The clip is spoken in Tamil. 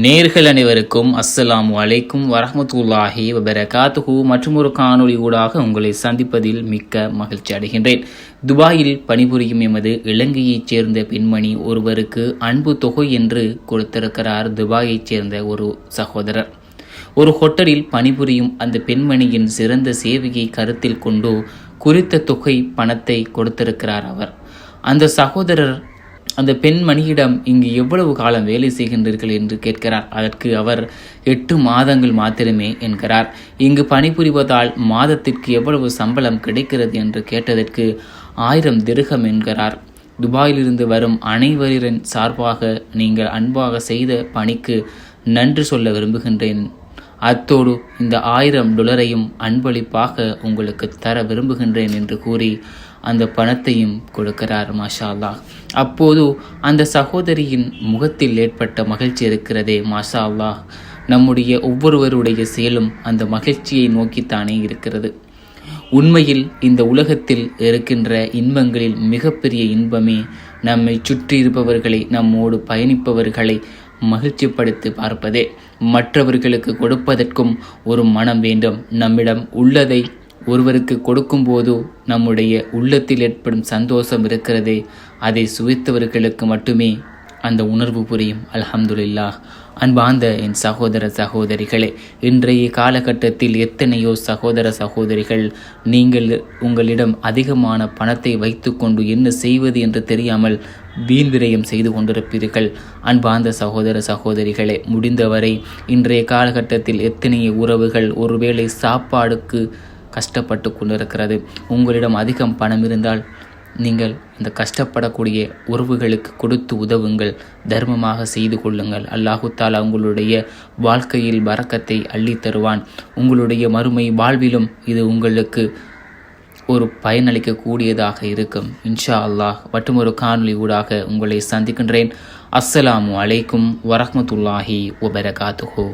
நேர்கள் அனைவருக்கும் அஸ்ஸலாம் அலைக்கும் வரமத்துல்லாஹி வபரகாத்துஹு. மற்றும் ஒரு காணொளி ஊடாக உங்களை சந்திப்பதில் மிக்க மகிழ்ச்சி அடைகின்றேன். துபாயில் பணிபுரியும் எமது இலங்கையைச் சேர்ந்த பெண்மணி ஒருவருக்கு அன்பு தொகை என்று கொடுத்திருக்கிறார் துபாயைச் சேர்ந்த ஒரு சகோதரர். ஒரு ஹோட்டலில் பணிபுரியும் அந்த பெண்மணியின் சிறந்த சேவையை கருத்தில் கொண்டு குறித்த தொகை பணத்தை கொடுத்திருக்கிறார் அவர். அந்த சகோதரர் அந்த பெண்மணியிடம் இங்கு எவ்வளவு காலம் வேலை செய்கின்றீர்கள்? என்று கேட்கிறார். அதற்கு அவர் எட்டு மாதங்கள் மாத்திரமே என்கிறார். இங்கு பணிபுரிவதால் மாதத்திற்கு எவ்வளவு சம்பளம் கிடைக்கிறது? என்று கேட்டதற்கு ஆயிரம் திருகம் என்கிறார். துபாயிலிருந்து வரும் அனைவரின் சார்பாக நீங்கள் அன்பாக செய்த பணிக்கு நன்றி சொல்ல விரும்புகின்றேன். அத்தோடு இந்த ஆயிரம் டொலரையும் அன்பளிப்பாக உங்களுக்கு தர விரும்புகின்றேன் என்று கூறி அந்த பணத்தையும் கொடுக்கிறார் மாஷா அல்லாஹ் அப்போது அந்த சகோதரியின் முகத்தில் ஏற்பட்ட மகிழ்ச்சி இருக்கிறதே மாஷா அல்லாஹ் நம்முடைய ஒவ்வொருவருடைய செயலும் அந்த மகிழ்ச்சியை நோக்கித்தானே இருக்கிறது. உண்மையில் இந்த உலகத்தில் இருக்கின்ற இன்பங்களில் மிகப்பெரிய இன்பமே நம்மை சுற்றி இருப்பவர்களை நம்மோடு பயணிப்பவர்களை மகிழ்ச்சிப்படுத்தி பார்ப்பதே. மற்றவர்களுக்கு கொடுப்பதற்கும் ஒரு மனம் வேண்டும். நம்மிடம் உள்ளதை ஒருவருக்கு கொடுக்கும்போது நம்முடைய உள்ளத்தில் ஏற்படும் சந்தோஷம் இருக்கிறதே. அதை சுவைத்தவர்களுக்கு மட்டுமே அந்த உணர்வு புரியும். அல்ஹம்துல்லா அன்பார்ந்த என் சகோதர சகோதரிகளே இன்றைய காலகட்டத்தில் எத்தனையோ சகோதர சகோதரிகள் நீங்கள் உங்களிடம் அதிகமான பணத்தை வைத்துக்கொண்டு என்ன செய்வது என்று தெரியாமல் வீண் விரயம் செய்து கொண்டிருப்பீர்கள். அன்பார்ந்த சகோதர சகோதரிகளே முடிந்தவரை இன்றைய காலகட்டத்தில் எத்தனையோ உறவுகள் ஒருவேளை சாப்பாடுக்கு கஷ்டப்பட்டு கொண்டிருக்கிறது. உங்களிடம் அதிகம் பணம் இருந்தால் நீங்கள் அந்த கஷ்டப்படக்கூடிய உறவுகளுக்கு கொடுத்து உதவுங்கள் தர்மமாக செய்து கொள்ளுங்கள். அல்லாஹு தாலா உங்களுடைய வாழ்க்கையில் வரக்கத்தை அள்ளி தருவான். உங்களுடைய மறுமை வாழ்விலும் இது உங்களுக்கு ஒரு பயனளிக்கக்கூடியதாக இருக்கும். இன்ஷா அல்லாஹ் மற்றும் ஒரு காணொலி ஊடாக உங்களை சந்திக்கின்றேன். அஸ்ஸலாமு அலைக்கும் வரஹ்மத்துல்லாஹி ஒபரகாத்துஹோ